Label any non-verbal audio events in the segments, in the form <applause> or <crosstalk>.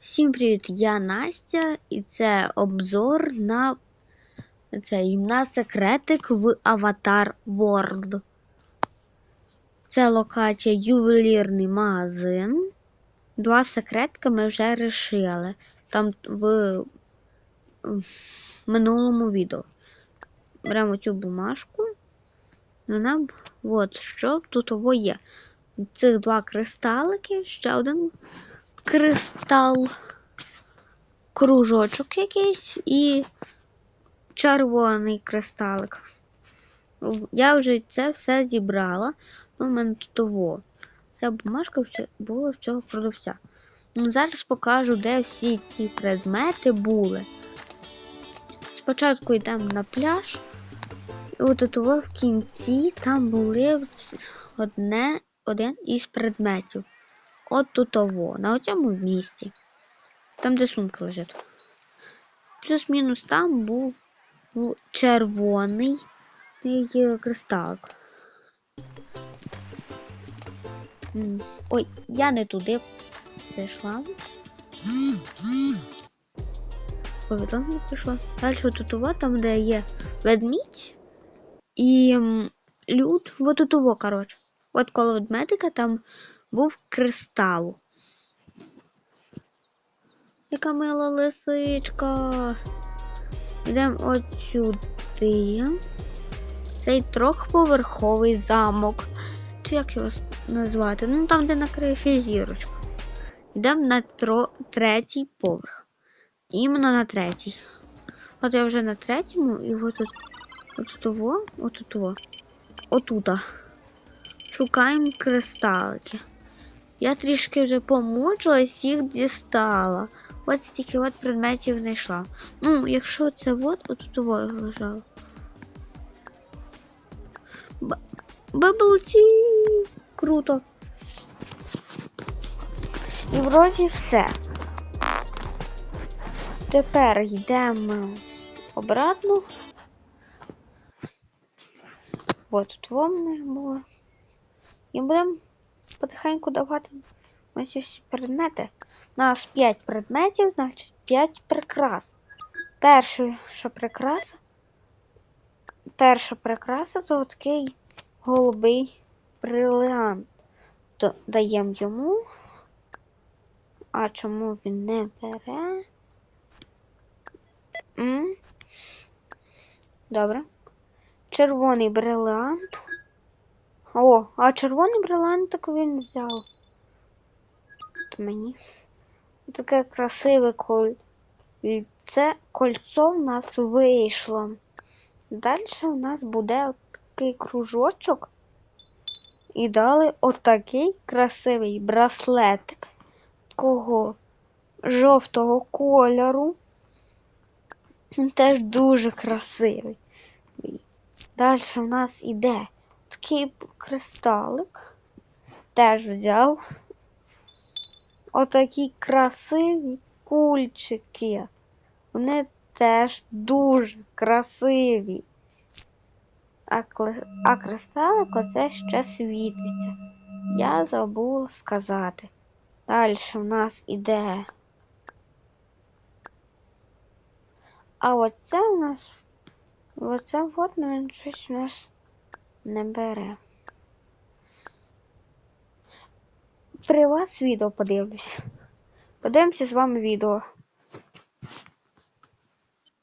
Всім привіт! Я Настя, і це обзор на цей на секретик в Avatar World. Це локація ювелірний магазин. Два секретки ми вже рішили. Там в, в минулому відео. Беремо цю бумажку. Вона от що тут є. Цих два кристалики, ще один кристал, кружочок якийсь і червоний кристалик. Я вже це все зібрала. Ну, У мене тут того. Ця бумажка була в цього продавця. Ну, зараз покажу, де всі ці предмети були. Спочатку йдемо на пляж. І от в кінці там були одне, один із предметів. От тут ово, на цьому місці. Там, де сумка лежить. Плюс-мінус там був, червоний кристалик. Ой, я не туди прийшла. Повідомлення прийшло. Далі тут там, де є ведмідь і люд. Вот тут коротше. От коло ведмедика там був кристал. Яка мила лисичка. Йдемо от сюди. Цей трьохповерховий замок. Чи як його назвати? Ну там, де на криші зірочка. Йдемо на тро... третій поверх. Іменно на третій. От я вже на третьому, і от тут. От того, от того. Отута. Шукаємо кристалики. Я трішки вже помучилась, їх дістала. От стільки от предметів знайшла. Ну, якщо це от, от тут лежало. Б- Баблці! Круто. І вроді все. Тепер йдемо обратно. От тут вовни було. І будемо потихеньку давати ось предмети. У нас 5 предметів, значить 5 прикрас. Перша що прикраса. Перша прикраса то такий голубий бриліант. Даємо йому. А чому він не бере? М? Добре. Червоний бриліант. О, а червоний бриліант так він взяв. От мені. Таке красиве коль. І це кольцо в нас вийшло. Далі у нас буде такий кружочок. І дали отакий красивий браслетик такого жовтого кольору. Він теж дуже красивий. Далі в нас іде такий кристалик. Теж взяв. Отакі красиві кульчики. Вони теж дуже красиві. А, кли- а кристалик оце ще світиться. Я забула сказати. Далі в нас іде. А оце у нас. Оце от він щось у нас не бере. При вас відео подивлюсь. Подивимося з вами відео.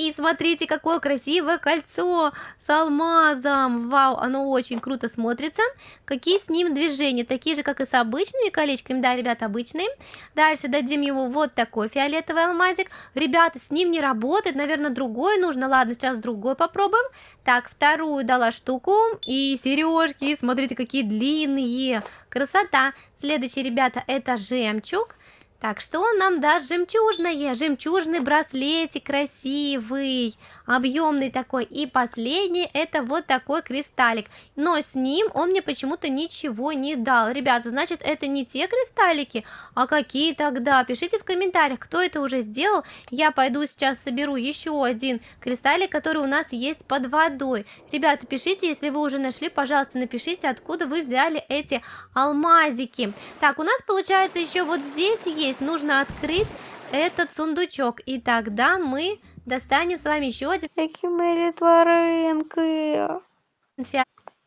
И смотрите, какое красивое кольцо с алмазом. Вау, оно очень круто смотрится. Какие с ним движения? Такие же, как и с обычными колечками. Да, ребята, обычные. Дальше дадим ему вот такой фиолетовый алмазик. Ребята, с ним не работает. Наверное, другой нужно. Ладно, сейчас другой попробуем. Так, вторую дала штуку. И сережки, смотрите, какие длинные. Красота. Следующий, ребята, это жемчуг. Так, что он нам даст? Жемчужное, жемчужный браслетик красивый, объемный такой. И последний, это вот такой кристаллик. Но с ним он мне почему-то ничего не дал. Ребята, значит, это не те кристаллики, а какие тогда? Пишите в комментариях, кто это уже сделал. Я пойду сейчас соберу еще один кристаллик, который у нас есть под водой. Ребята, пишите, если вы уже нашли, пожалуйста, напишите, откуда вы взяли эти алмазики. Так, у нас получается еще вот здесь есть есть. Нужно открыть этот сундучок. И тогда мы достанем с вами еще один Які милі тваринки.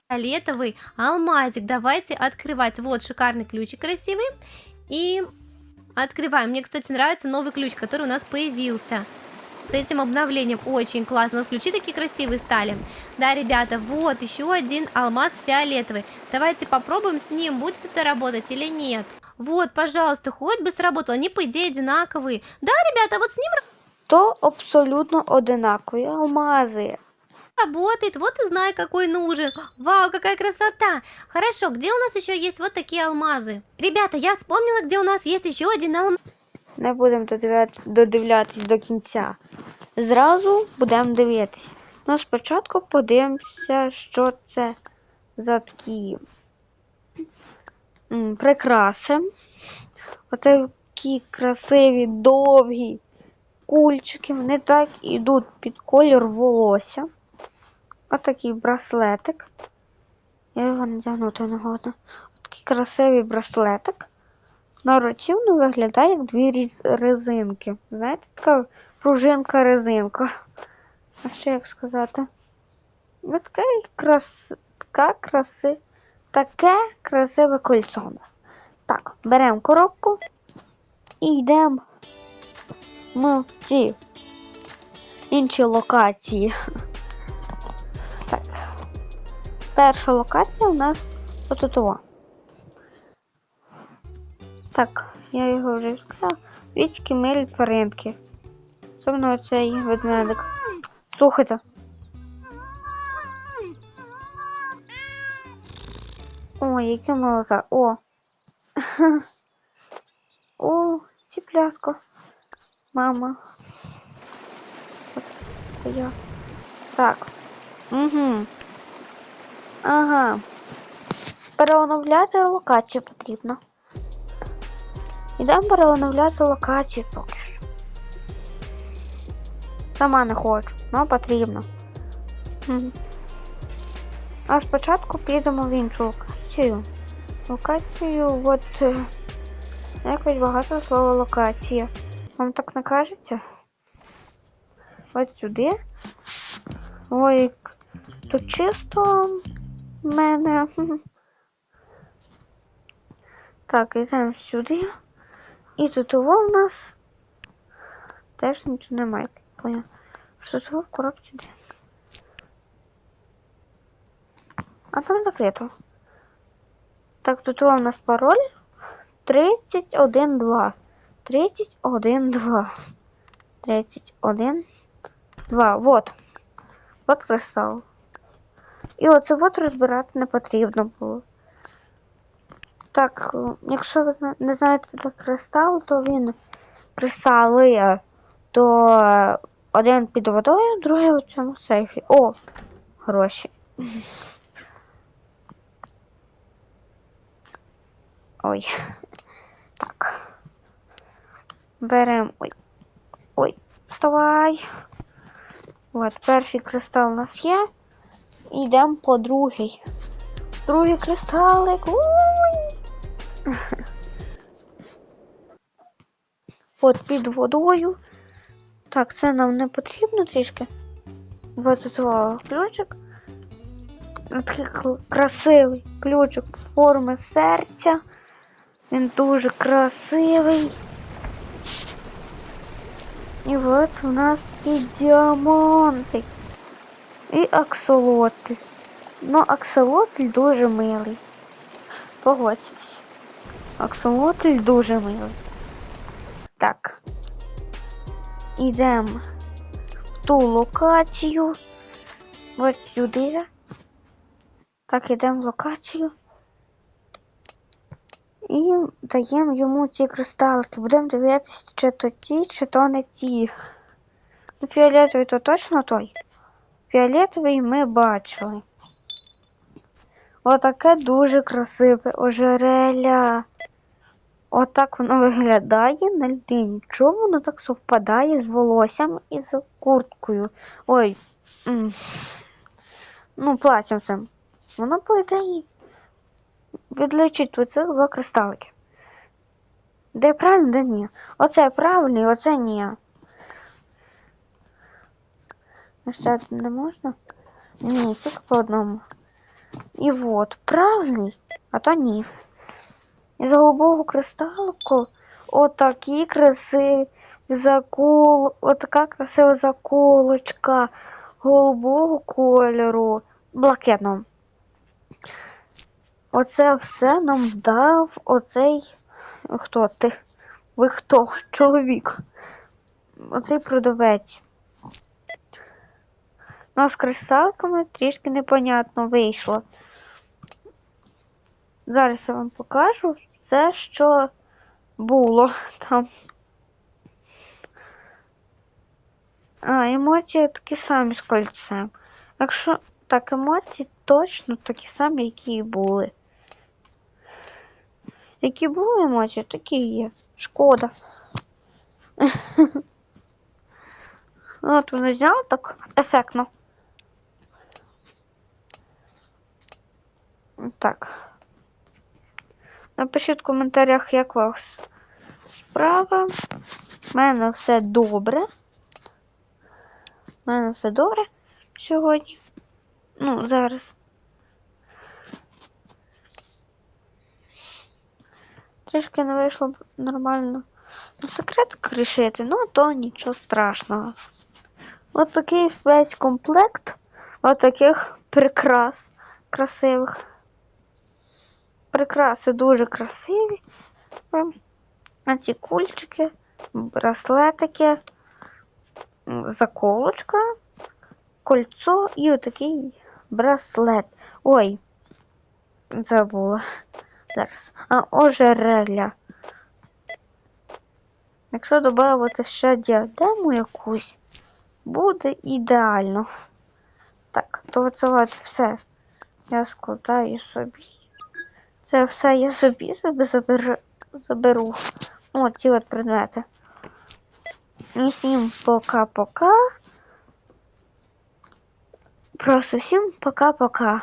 фиолетовый алмазик. Давайте открывать. Вот шикарный ключик красивый. И открываем. Мне, кстати, нравится новый ключ, который у нас появился. С этим обновлением очень классно. У нас ключи такие красивые стали. Да, ребята, вот еще один алмаз фиолетовый. Давайте попробуем с ним, будет это работать или нет. Вот, пожалуйста, хоть бы сработало. Они, по идее, одинаковые. Да, ребята, вот с ним То абсолютно одинакові алмази. работает. Вот и знаю, какой нужен. Вау, какая красота. Хорошо, где у нас еще есть вот такие алмазы? Ребята, я вспомнила, где у нас есть еще один алмаз. Не будемо додивля- додивлятись до кінця. Зразу будемо дивитись. Ну, спочатку подивимося, що це за такі м, прикраси. Отакі красиві, довгі кульчики. Вони так ідуть під колір волосся. Отакий браслетик. Я його надягнути не годна. Такий красивий браслетик. На виглядає як дві резинки. Знаєте, така пружинка-резинка. А що як сказати? Ось таке крас... така краси... таке красиве кольцо у нас. Так, беремо коробку і йдемо в ці інші локації. Так. Перша локація у нас отутова. Так, я його вже сказав. Вічки милі тваринки. Особливо цей ведмедик. Слухайте. Ой, яке молока. О. <laughs> О, ціплятко. Мама. Я. Так. Угу. Ага. Переоновляти локацію потрібно. Ідемо переоновляти локацію поки що. Сама не хочу, але потрібно. Мгм. А спочатку підемо в іншу локацію. Локацію, от е, якось багато слова локація. Вам так не кажеться? От сюди. Ой, тут чисто в мене. <laughs> Так, йдемо сюди. І тут у нас теж нічого немає. Понял. Що це в коробці де? А там закрито. Так, тут у нас пароль 312. 312. 31. 2. Вот. Вот кристал. І оце от розбирати не потрібно було. Так, е, якщо ви не знаєте де кристал, то він кристали, то е, один під водою, другий у цьому сейфі. О, гроші. Ой. Так. Беремо. Ой. Ой, вставай. От, перший кристал у нас є. Йдемо по другий. Другий кристалик. Ой. <laughs> От під водою. Так, це нам не потрібно трішки. Тут ключик. Такий красивий ключик форми серця. Він дуже красивий. І от у нас і діаманти. І аксолотль. Ну, аксолотль дуже милий. Погодьтесь. Аксолотль дуже милий. Так. Ідемо в ту локацію. Ось сюди. Так, ідемо в локацію. І даємо йому ці кристалики. Будемо дивитися, чи то ті, чи то не ті. Ну, фіолетовий то точно той. Фіолетовий ми бачили. Отаке дуже красиве ожерелля. Отак воно виглядає на людині. Чому воно так совпадає з волоссям і з курткою? Ой. Ну, платьем цим. Воно по ідеї відлічить оцих два кристалики. Де правильно, де ні. Оце правильно, оце ні. Нажати не можна? Ні, тільки по одному. І от, правильний, а то ні. І за голубого кристалку отакі красиві закол, отака красива заколочка голубого кольору, блакитного. Оце все нам дав оцей. Хто ти? Ви хто? Чоловік. Оцей продавець. Ну, а з кристалками трішки непонятно вийшло. Зараз я вам покажу все, що було там. А, емоції такі самі з кольцем. Якщо так, емоції точно такі самі, які і були. Які були емоції, такі є. Шкода. <laughs> От воно зняв так ефектно. Так. Напишіть в коментарях, як вас справа. У мене все добре. У мене все добре сьогодні. Ну, зараз. Трішки не вийшло нормально. Ну, секретик рішити, ну то нічого страшного. От такий весь комплект от таких прикрас красивих. Прикраси дуже красиві. Ці кульчики, браслетики, заколочка, кольцо і отакий браслет. Ой, забула. Зараз. А ожерелля. Якщо додати ще діадему якусь, буде ідеально. Так, то це от все я складаю собі. Це все я собі собі заберу. заберу. О, ці от предмети. І всім пока-пока. Просто всім пока-пока.